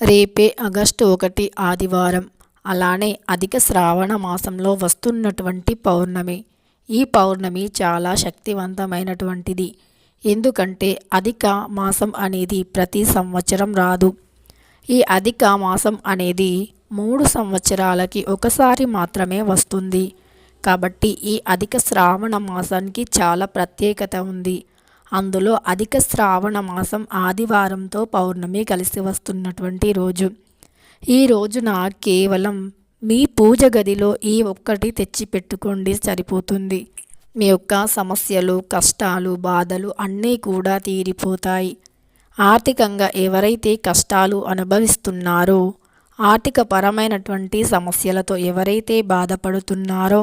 రేపే ఆగస్టు ఒకటి ఆదివారం. అలానే అధిక శ్రావణ మాసంలో వస్తున్నటువంటి పౌర్ణమి. ఈ పౌర్ణమి చాలా శక్తివంతమైనటువంటిది. ఎందుకంటే అధిక మాసం అనేది ప్రతి సంవత్సరం రాదు. ఈ అధిక మాసం అనేది మూడు సంవత్సరాలకి ఒకసారి మాత్రమే వస్తుంది. కాబట్టి ఈ అధిక శ్రావణ మాసానికి చాలా ప్రత్యేకత ఉంది. అందులో అధిక శ్రావణ మాసం ఆదివారంతో పౌర్ణమి కలిసి వస్తున్నటువంటి రోజు. ఈ రోజున కేవలం మీ పూజ గదిలో ఈ ఒక్కటి తెచ్చి పెట్టుకోండి సరిపోతుంది. మీ యొక్క సమస్యలు కష్టాలు బాధలు అన్నీ కూడా తీరిపోతాయి. ఆర్థికంగా ఎవరైతే కష్టాలు అనుభవిస్తున్నారో ఆర్థిక పరమైనటువంటి సమస్యలతో ఎవరైతే బాధపడుతున్నారో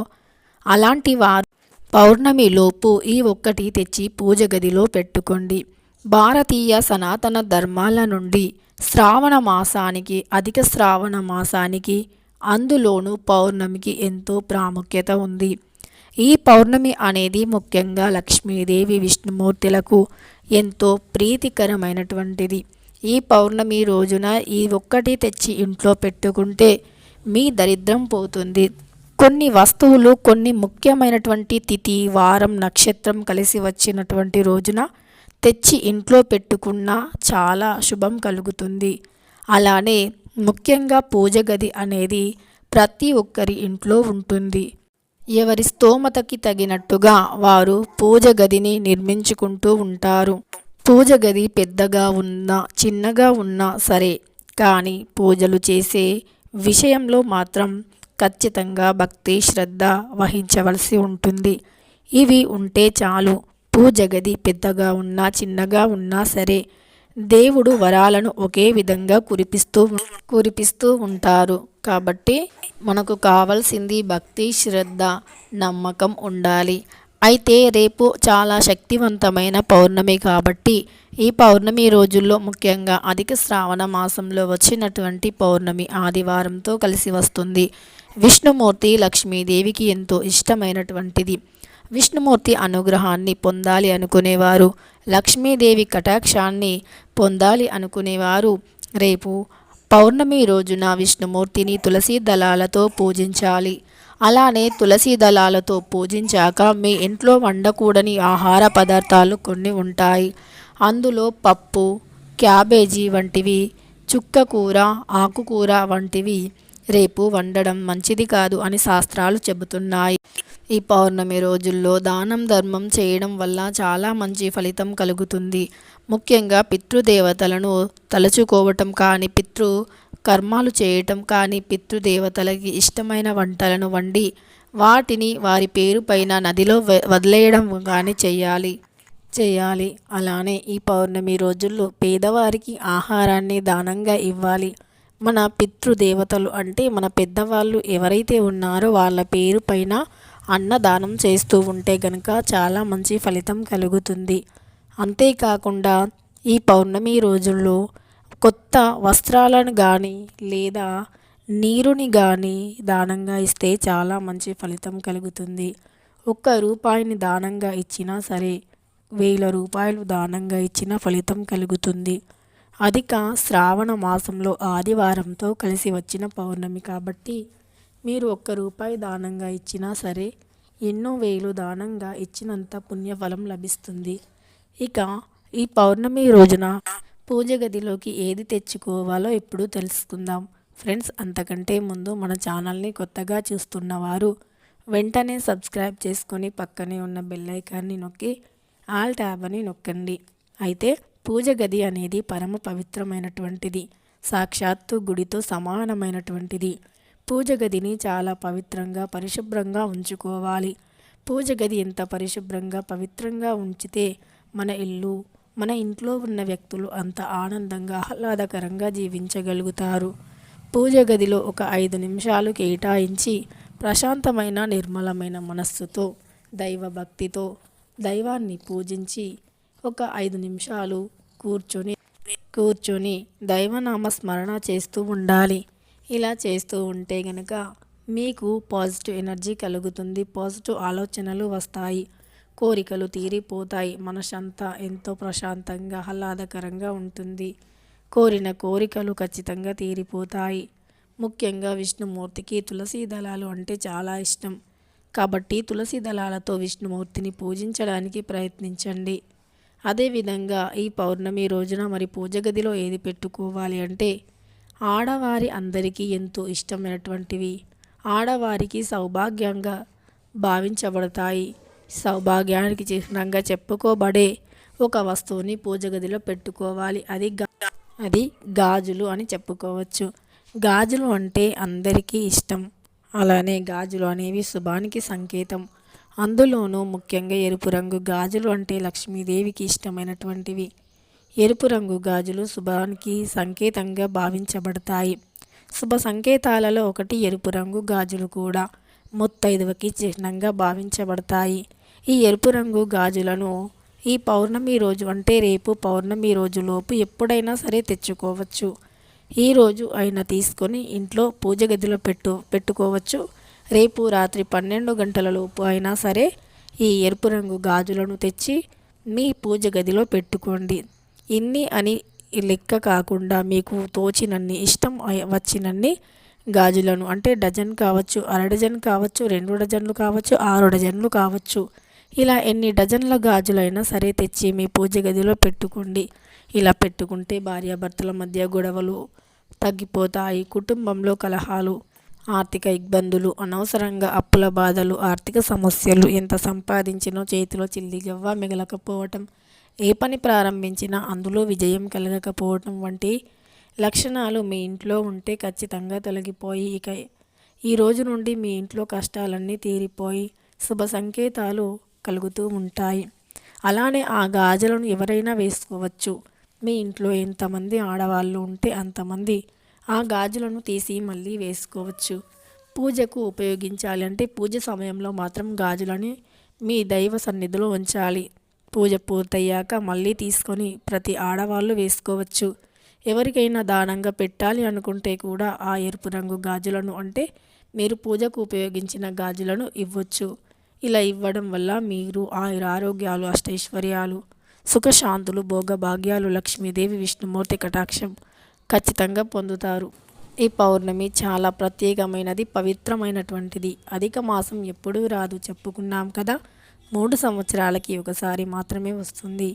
అలాంటి వారు పౌర్ణమి లోపు ఈ ఒక్కటి తెచ్చి పూజ గదిలో పెట్టుకోండి. భారతీయ సనాతన ధర్మాల నుండి శ్రావణ మాసానికి అధిక శ్రావణ మాసానికి అందులోనూ పౌర్ణమికి ఎంతో ప్రాముఖ్యత ఉంది. ఈ పౌర్ణమి అనేది ముఖ్యంగా లక్ష్మీదేవి విష్ణుమూర్తులకు ఎంతో ప్రీతికరమైనటువంటిది. ఈ పౌర్ణమి రోజున ఈ ఒక్కటి తెచ్చి ఇంట్లో పెట్టుకుంటే మీ దరిద్రం పోతుంది. కొన్ని వస్తువులు కొన్ని ముఖ్యమైనటువంటి తిథి వారం నక్షత్రం కలిసి వచ్చినటువంటి రోజున తెచ్చి ఇంట్లో పెట్టుకున్నా చాలా శుభం కలుగుతుంది. అలానే ముఖ్యంగా పూజ గది అనేది ప్రతి ఒక్కరి ఇంట్లో ఉంటుంది. ఎవరి స్తోమతకి తగినట్టుగా వారు పూజ గదిని నిర్మించుకుంటూ ఉంటారు. పూజ గది పెద్దగా ఉన్నా చిన్నగా ఉన్నా సరే కానీ పూజలు చేసే విషయంలో మాత్రం ఖచ్చితంగా భక్తి శ్రద్ధ వహించవలసి ఉంటుంది. ఇవి ఉంటే చాలు. పూజ గది పెద్దగా ఉన్నా చిన్నగా ఉన్నా సరే దేవుడు వరాలను ఒకే విధంగా కురిపిస్తూ కురిపిస్తూ ఉంటారు. కాబట్టి మనకు కావాల్సింది భక్తి శ్రద్ధ నమ్మకం ఉండాలి. అయితే రేపు చాలా శక్తివంతమైన పౌర్ణమి కాబట్టి ఈ పౌర్ణమి రోజుల్లో ముఖ్యంగా అధిక శ్రావణ మాసంలో వచ్చినటువంటి పౌర్ణమి ఆదివారంతో కలిసి వస్తుంది. విష్ణుమూర్తి లక్ష్మీదేవికి ఎంతో ఇష్టమైనటువంటిది. విష్ణుమూర్తి అనుగ్రహాన్ని పొందాలి అనుకునేవారు. లక్ష్మీదేవి కటాక్షాన్ని పొందాలి అనుకునేవారు. రేపు పౌర్ణమి రోజున విష్ణుమూర్తిని తులసి దళాలతో పూజించాలి. అలానే తులసి దళాలతో పూజించాక మీ ఇంట్లో వండకూడని ఆహార పదార్థాలు కొన్ని ఉంటాయి. అందులో పప్పు క్యాబేజీ వంటివి చుక్క కూర ఆకుకూర వంటివి రేపు వండడం మంచిది కాదు అని శాస్త్రాలు చెబుతున్నాయి. ఈ పౌర్ణమి రోజుల్లో దానం ధర్మం చేయడం వల్ల చాలా మంచి ఫలితం కలుగుతుంది. ముఖ్యంగా పితృదేవతలను తలుచుకోవటం కానీ పితృ కర్మాలు చేయటం కానీ పితృదేవతలకి ఇష్టమైన వంటలను వండి వాటిని వారి పేరు పైన నదిలో వదిలేయడం కానీ చేయాలి చేయాలి అలానే ఈ పౌర్ణమి రోజుల్లో పేదవారికి ఆహారాన్ని దానంగా ఇవ్వాలి. మన పితృదేవతలు అంటే మన పెద్దవాళ్ళు ఎవరైతే ఉన్నారో వాళ్ళ పేరు పైన అన్నదానం చేస్తూ ఉంటే గనక చాలా మంచి ఫలితం కలుగుతుంది. అంతేకాకుండా ఈ పౌర్ణమి రోజుల్లో కొత్త వస్త్రాలను కానీ లేదా నీరుని కానీ దానంగా ఇస్తే చాలా మంచి ఫలితం కలుగుతుంది. ఒక్క రూపాయిని దానంగా ఇచ్చినా సరే వేల రూపాయలు దానంగా ఇచ్చిన ఫలితం కలుగుతుంది. అధిక శ్రావణ మాసంలో ఆదివారంతో కలిసి వచ్చిన పౌర్ణమి కాబట్టి మీరు ఒక్క రూపాయి దానంగా ఇచ్చినా సరే ఎన్నో వేలు దానంగా ఇచ్చినంత పుణ్యఫలం లభిస్తుంది. ఇక ఈ పౌర్ణమి రోజున పూజ గదిలోకి ఏది తెచ్చుకోవాలో ఇప్పుడు తెలుసుకుందాం. ఫ్రెండ్స్ అంతకంటే ముందు మన ఛానల్ని కొత్తగా చూస్తున్నవారు వెంటనే సబ్స్క్రైబ్ చేసుకొని పక్కనే ఉన్న బెల్లైకాన్ని నొక్కి ఆల్ ట్యాబ్ అని నొక్కండి. అయితే పూజ గది అనేది పరమ పవిత్రమైనటువంటిది సాక్షాత్తు గుడితో సమానమైనటువంటిది. పూజ గదిని చాలా పవిత్రంగా పరిశుభ్రంగా ఉంచుకోవాలి. పూజ గది ఎంత పరిశుభ్రంగా పవిత్రంగా ఉంచితే మన ఇల్లు మన ఇంట్లో ఉన్న వ్యక్తులు అంత ఆనందంగా ఆహ్లాదకరంగా జీవించగలుగుతారు. పూజ గదిలో ఒక ఐదు నిమిషాలు కేటాయించి ప్రశాంతమైన నిర్మలమైన మనస్సుతో దైవభక్తితో దైవాన్ని పూజించి ఒక ఐదు నిమిషాలు కూర్చొని కూర్చొని దైవనామ స్మరణ చేస్తూ ఉండాలి. ఇలా చేస్తూ ఉంటే గనక మీకు పాజిటివ్ ఎనర్జీ కలుగుతుంది పాజిటివ్ ఆలోచనలు వస్తాయి. కోరికలు తీరిపోతాయి. మనసంతా ఎంతో ప్రశాంతంగా ఆహ్లాదకరంగా ఉంటుంది. కోరిన కోరికలు ఖచ్చితంగా తీరిపోతాయి. ముఖ్యంగా విష్ణుమూర్తికి తులసి దళాలు అంటే చాలా ఇష్టం. కాబట్టి తులసి దళాలతో విష్ణుమూర్తిని పూజించడానికి ప్రయత్నించండి. అదేవిధంగా ఈ పౌర్ణమి రోజున మరి పూజ గదిలో ఏది పెట్టుకోవాలి అంటే ఆడవారి అందరికీ ఎంతో ఇష్టమైనటువంటివి ఆడవారికి సౌభాగ్యంగా భావించబడతాయి. సౌభాగ్యానికి చిహ్నంగా చెప్పుకోబడే ఒక వస్తువుని పూజ గదిలో పెట్టుకోవాలి. అది గా అది గాజులు అని చెప్పుకోవచ్చు. గాజులు అంటే అందరికీ ఇష్టం. అలానే గాజులు అనేవి శుభానికి సంకేతం. అందులోనూ ముఖ్యంగా ఎరుపు రంగు గాజులు అంటే లక్ష్మీదేవికి ఇష్టమైనటువంటివి. ఎరుపు రంగు గాజులు శుభానికి సంకేతంగా భావించబడతాయి. శుభ సంకేతాలలో ఒకటి ఎరుపు రంగు గాజులు కూడా ముత్తైదువకి చిహ్నంగా భావించబడతాయి. ఈ ఎరుపు రంగు గాజులను ఈ పౌర్ణమి రోజు అంటే రేపు పౌర్ణమి రోజులోపు ఎప్పుడైనా సరే తెచ్చుకోవచ్చు. ఈరోజు అయినా తీసుకొని ఇంట్లో పూజ గదిలో పెట్టు పెట్టుకోవచ్చు. రేపు రాత్రి పన్నెండు గంటలలోపు అయినా సరే ఈ ఎరుపు రంగు గాజులను తెచ్చి మీ పూజ గదిలో పెట్టుకోండి. ఇన్ని అని లెక్క కాకుండా మీకు తోచినన్ని ఇష్టం వచ్చినన్ని గాజులను అంటే డజన్ కావచ్చు అర డజన్ కావచ్చు రెండు డజన్లు కావచ్చు ఆరు డజన్లు కావచ్చు ఇలా ఎన్ని డజన్ల గాజులైనా సరే తెచ్చి మీ పూజ గదిలో పెట్టుకోండి. ఇలా పెట్టుకుంటే భార్యాభర్తల మధ్య గొడవలు తగ్గిపోతాయి. కుటుంబంలో కలహాలు ఆర్థిక ఇబ్బందులు అనవసరంగా అప్పుల బాధలు ఆర్థిక సమస్యలు ఎంత సంపాదించినో చేతిలో చిల్లిగవ్వ మిగలకపోవటం ఏ పని ప్రారంభించినా అందులో విజయం కలగకపోవటం వంటి లక్షణాలు మీ ఇంట్లో ఉంటే ఖచ్చితంగా తొలగిపోయి ఇక ఈ రోజు నుండి మీ ఇంట్లో కష్టాలన్నీ తీరిపోయి శుభ సంకేతాలు కలుగుతూ ఉంటాయి. అలానే ఆ గాజులను ఎవరైనా వేసుకోవచ్చు. మీ ఇంట్లో ఎంతమంది ఆడవాళ్ళు ఉంటే అంతమంది ఆ గాజులను తీసి మళ్ళీ వేసుకోవచ్చు. పూజకు ఉపయోగించాలంటే పూజ సమయంలో మాత్రం గాజులని మీ దైవ సన్నిధిలో ఉంచాలి. పూజ పూర్తయ్యాక మళ్ళీ తీసుకొని ప్రతి ఆడవాళ్ళు వేసుకోవచ్చు. ఎవరికైనా దానంగా పెట్టాలి అనుకుంటే కూడా ఆ ఎరుపు రంగు గాజులను అంటే మీరు పూజకు ఉపయోగించిన గాజులను ఇవ్వచ్చు. ఇలా ఇవ్వడం వల్ల మీరు ఆయుర ఆరోగ్యాలు అష్టైశ్వర్యాలు సుఖశాంతులు భోగభాగ్యాలు లక్ష్మీదేవి విష్ణుమూర్తి కటాక్షం ఖచ్చితంగా పొందుతారు. ఈ పౌర్ణమి చాలా ప్రత్యేకమైనది పవిత్రమైనటువంటిది. అధిక మాసం ఎప్పుడూ రాదు చెప్పుకున్నాం కదా. మూడు సంవత్సరాలకి ఒకసారి మాత్రమే వస్తుంది.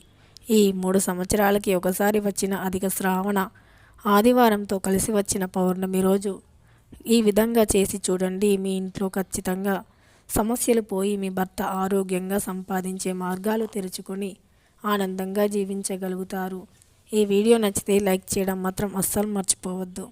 ఈ మూడు సంవత్సరాలకి ఒకసారి వచ్చిన అధిక శ్రావణ ఆదివారంతో కలిసి వచ్చిన పౌర్ణమి రోజు ఈ విధంగా చేసి చూడండి మీ ఇంట్లో ఖచ్చితంగా సమస్యలు పోయి మీ భర్త ఆరోగ్యంగా సంపాదించే మార్గాలు తెరుచుకొని ఆనందంగా జీవించగలుగుతారు. ఈ వీడియో నచ్చితే లైక్ చేయడం మాత్రం అస్సలు మర్చిపోవద్దు.